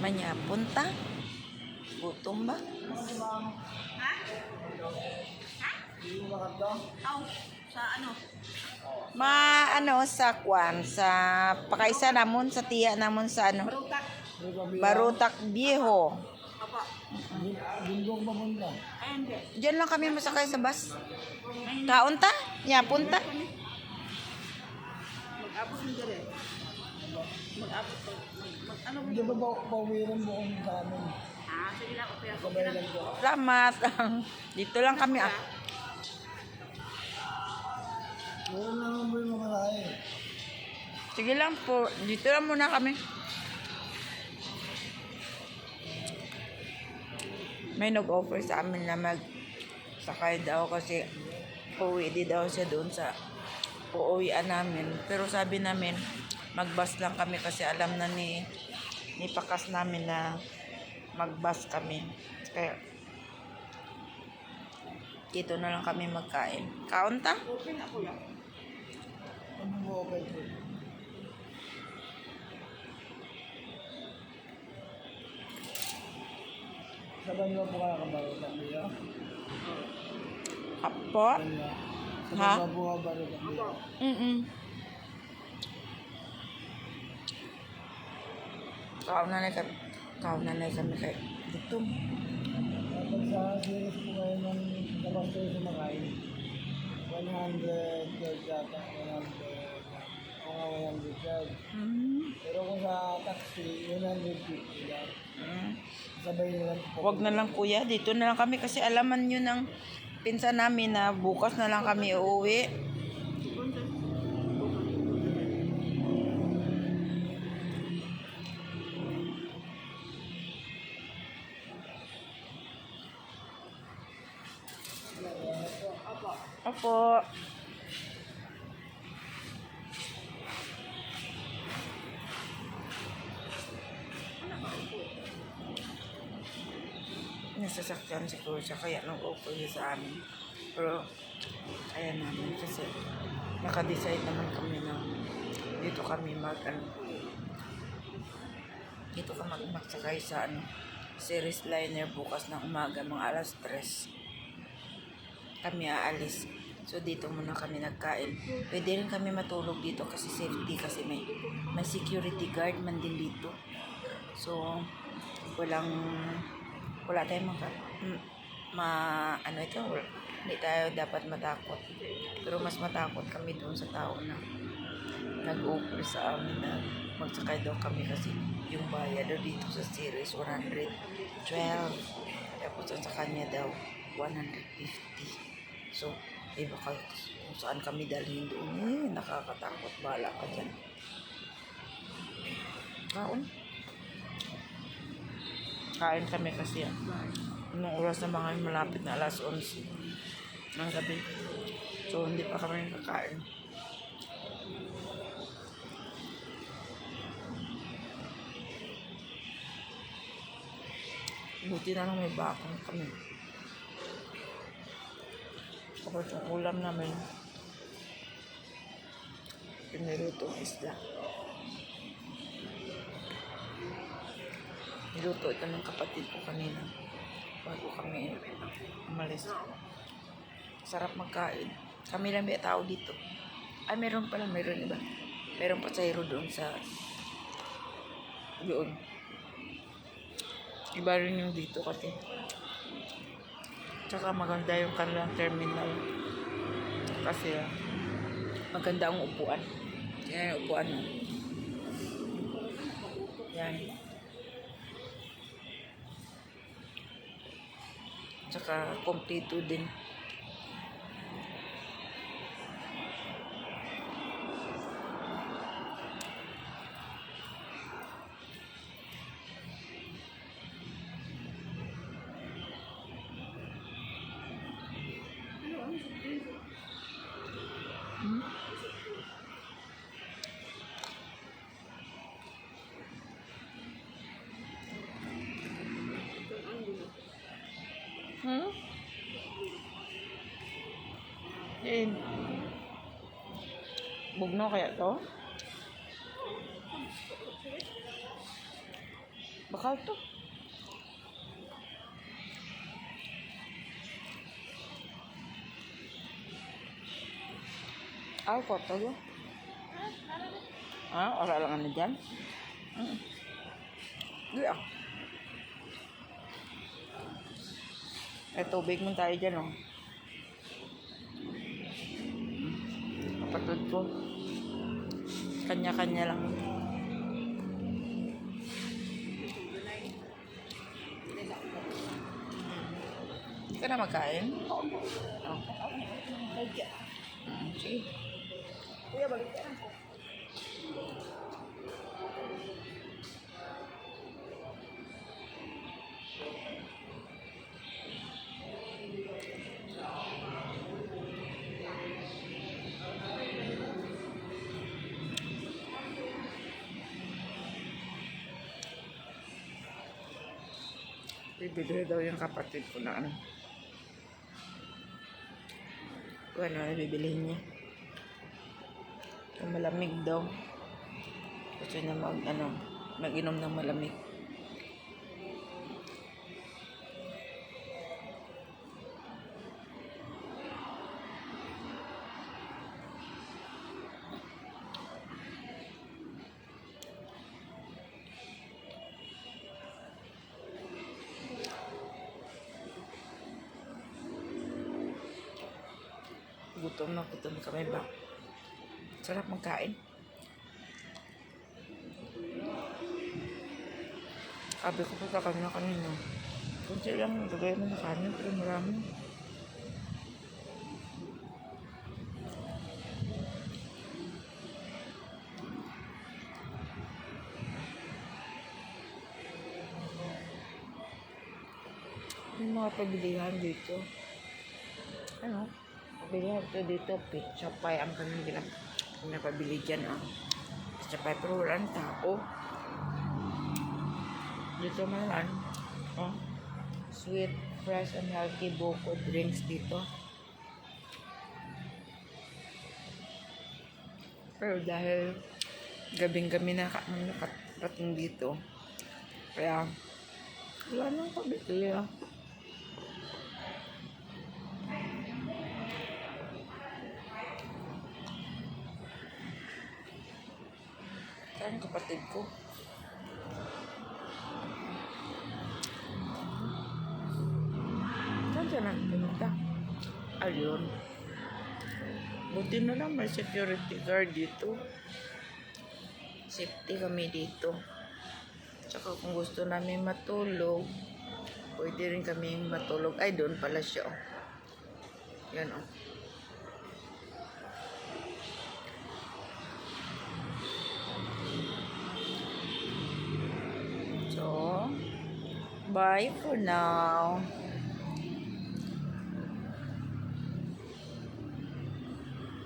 Manya, punta. Gutom ba? Ha? Ha? Aw, sa ano? Ma, ano, sa kwan, sa pakaisa namon, sa tiya namon sa ano, Barutak. Barutak Viejo. Apa. Linggo mamunta. Ay, hindi. Diyan lang kami masakay sa bus. Ay, hindi. Kaunta? Ya, punta. Mag-abot ng dire. Mag-abot. Ano Hindi ba ba pawiran mo kung sa amin? Ah, sige lang. Okay, okay lang. Salamat. Dito lang kami ah. Meron naman mo yung mga lahi. Sige lang po. Dito lang muna kami. May nag-offer sa amin na mag sakay daw kasi uuwi di daw siya doon sa uuwian namin. Pero sabi namin, mag-bus lang kami kasi alam na ni ni pakas namin na mag-bus kami. Kaya dito na lang kami magkain. Kaunta? Open ako lang. Mo okay po? Sabay mo po kaya kabaro sa niya? Apo? Sabay Ha? mo po kabaro sa niya? Mm-mm. Kaon na kami. Kaon na kami kay dito. Kapag sa series po ngayon ng labas sa mga 100 yards yata, 100, o nga 100 yards. Mm. Pero kung sa taxi, 150 lang. Mm. Sabay na lang po. Wag na lang kuya, dito na lang kami kasi alaman nyo ng pinsan namin na bukas na lang kami uuwi. Opo. nasasaktan si Kuya kaya nung upo siya sa amin. Pero, ayan namin kasi nakadecide naman kami na dito kami mag ano, dito ka mag magsakay sa ano, series liner bukas ng umaga mga alas 3 kami aalis so dito muna kami nagkain pwede rin kami matulog dito kasi safety kasi may may security guard man din dito so walang wala tayong maka, ma, ano ito, hindi tayo dapat matakot. Pero mas matakot kami doon sa tao na nag-offer sa amin na magsakay daw kami kasi yung bayad dito sa series 112. Tapos sa kanya daw 150. So, iba ka kung saan kami dalhin doon. Eh, nakakatakot. Bala ka dyan. Kaon. Kain kami kasi yan. Nung oras na mga malapit na alas 11 ng gabi. So, hindi pa kami kakain. Buti na lang may bakong kami. Tapos yung ulam namin, pinirutong isda. Niluto ito ng kapatid ko kanina bago kami umalis. Sarap magkain. Kami lang may tao dito. Ay, meron pala, meron iba. Meron pa sa doon sa doon. Iba rin yung dito kasi. Tsaka maganda yung kanilang terminal. Kasi maganda ang upuan. Yan yung upuan. Yan. Tsaka kompleto din. Hmm? Eh, bugno kaya to? Bakal to. Ah, kota to. Ah, ora lang ano dyan? Mm. Di Eh, tubig mo tayo dyan, oh. Kapatid ko. Kanya-kanya lang. Ka na magkain? Oo. Oh. Sige. Kuya, balik ka lang po. Bibili daw yung kapatid ko na ano. Kung ano na bibilihin niya. Yung malamig daw. Gusto niya mag, ano, mag-inom ng malamig. Gutom na gutom kami ba? Sarap magkain. Sabi ko pa sa kanya kanina. Kunti lang, lagay mo na kanin, pero marami. May mga pabilihan dito. Ano? Pabilihan ito dito. Pizza pie ang kami bilang napabili dyan. Ah. Pizza pie pero walang tao. Dito man Oh. Sweet, fresh, and healthy buko drinks dito. Pero dahil gabing-gabi na ka- nakarating dito, kaya wala nang pabili ah. Saan ang kapatid ko? Saan siya nagpunta? Ayun. Buti na lang may security guard dito. Safety kami dito. Tsaka kung gusto namin matulog, pwede rin kami matulog. Ay, doon pala siya. Oh. Yan oh. Bye for now.